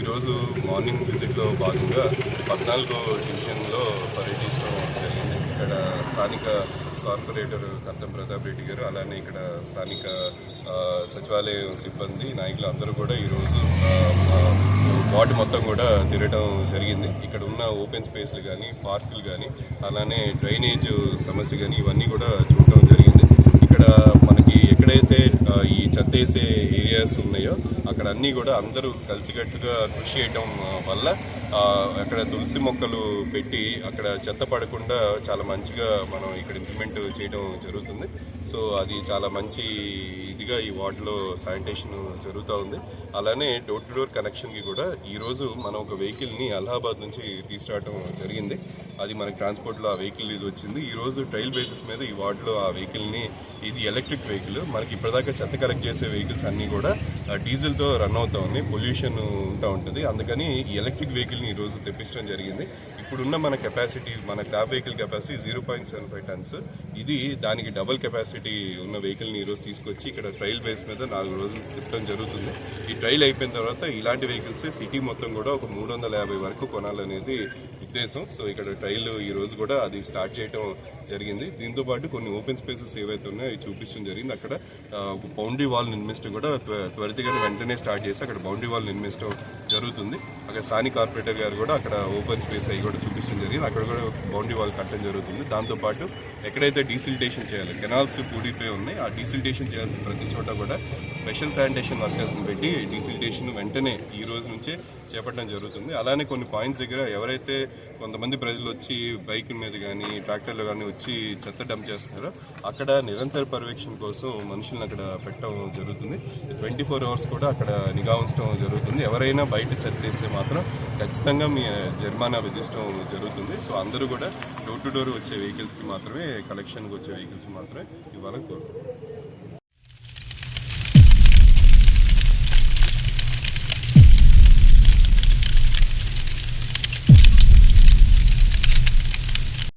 ఈరోజు మార్నింగ్ విజిట్లో భాగంగా పద్నాలుగో డివిజన్లో పర్యటించడం జరిగింది. ఇక్కడ స్థానిక కార్పొరేటర్ కంతం ప్రతాప్ రెడ్డి గారు అలానే ఇక్కడ స్థానిక సచివాలయం సిబ్బంది నాయకులు అందరూ కూడా ఈరోజు వాటి మొత్తం కూడా తిరగటం జరిగింది. ఇక్కడ ఉన్న ఓపెన్ స్పేస్లు కానీ పార్కులు కానీ అలానే డ్రైనేజ్ సమస్య కానీ ఇవన్నీ కూడా చూడటం జరిగింది. ఇక్కడ మనకి ఎక్కడైతే ఈ చెత్త వేసే ఏరియా ఏరియాస్ ఉన్నాయో అక్కడ అన్నీ కూడా అందరూ కలిసికట్టుగా కృషి చేయడం వల్ల అక్కడ తులసి మొక్కలు పెట్టి అక్కడ చెత్త పడకుండా చాలా మంచిగా మనం ఇక్కడ ఇంప్లిమెంట్ చేయడం జరుగుతుంది. సో అది చాలా మంచి ఇదిగా ఈ వార్డులో శానిటేషన్ జరుగుతూ ఉంది. అలానే డోర్ టు డోర్ కనెక్షన్కి కూడా ఈరోజు మనం ఒక వెహికల్ని అలహాబాద్ నుంచి తీసుకురావడం జరిగింది. అది మనకి ట్రాన్స్పోర్ట్లో ఆ వెహికల్ ఇది వచ్చింది. ఈ రోజు ట్రయల్ బేసిస్ మీద ఈ వార్డులో ఆ వెహికల్ని ఇది ఎలక్ట్రిక్ వెహికల్ మనకి ఇప్పటిదాకా చెత్త కలెక్ట్ చేసే వెహికల్స్ అన్నీ కూడా ఆ, డీజిల్తో రన్ అవుతా ఉంది పొల్యూషన్ ఉంటా ఉంటుంది. అందుకని ఈ ఎలక్ట్రిక్ వెహికల్ని ఈరోజు రోజు తెప్పించడం జరిగింది. ఇప్పుడున్న మన కెపాసిటీ మన cab vehicle capacity zero point seven five tons. ఇది దానికి డబల్ కెపాసిటీ ఉన్న వెహికల్ని ఈరోజు తీసుకొచ్చి ఇక్కడ ట్రయల్ బేస్ మీద నాలుగు రోజులు తిప్పడం జరుగుతుంది. ఈ ట్రయల్ అయిపోయిన తర్వాత ఇలాంటి వెహికల్స్ సిటీ మొత్తం కూడా ఒక మూడు వందల యాభై వరకు కొనాలనేది ఉద్దేశం. సో ఇక్కడ ట్రైల్ ఈ రోజు కూడా అది స్టార్ట్ చేయడం జరిగింది. దీంతో పాటు కొన్ని ఓపెన్ స్పేసెస్ ఏవైతే ఉన్నాయో అవి చూపించడం జరిగింది. అక్కడ ఒక బౌండరీ వాల్ నిర్మించడం కూడా త్వ- త్వరితగానే వెంటనే స్టార్ట్ చేసి అక్కడ బౌండరీ వాల్ నిర్మించడం జరుగుతుంది. అక్కడ స్థానిక కార్పొరేటర్ గారు కూడా అక్కడ ఓపెన్ స్పేస్ అవి కూడా చూపించడం జరిగింది. అక్కడ కూడా బౌండరీ వాల్ కట్టడం జరుగుతుంది. దాంతోపాటు ఎక్కడైతే డీసిల్టేషన్ చేయాలి కెనాల్స్ కూడిపోయి ఉన్నాయి ఆ డీసిల్టేషన్ చేయాల్సిన ప్రతి చోట కూడా స్పెషల్ శానిటేషన్ వర్కర్స్ని పెట్టి డీసిల్టేషన్ వెంటనే ఈ రోజు నుంచే చేపట్టడం జరుగుతుంది. అలానే కొన్ని పాయింట్స్ దగ్గర ఎవరైతే కొంతమంది ప్రజలు వచ్చి బైక్ మీద కానీ ట్రాక్టర్లు కానీ వచ్చి చెత్త డంప్ చేస్తున్నారు. అక్కడ నిరంతర పర్యవేక్షణ కోసం మనుషులను అక్కడ పెట్టడం జరుగుతుంది. ట్వంటీ ఫోర్ అవర్స్ కూడా అక్కడ నిఘా ఉంచడం జరుగుతుంది. ఎవరైనా బయట చెత్త వేస్తే మాత్రం ఖచ్చితంగా మీ జరిమానా విధించడం జరుగుతుంది. సో అందరూ కూడా డోర్ టు డోర్ వచ్చే వెహికల్స్కి మాత్రమే కలెక్షన్కి వచ్చే వెహికల్స్ మాత్రమే ఇవ్వాలని కోరుకుంటున్నాం.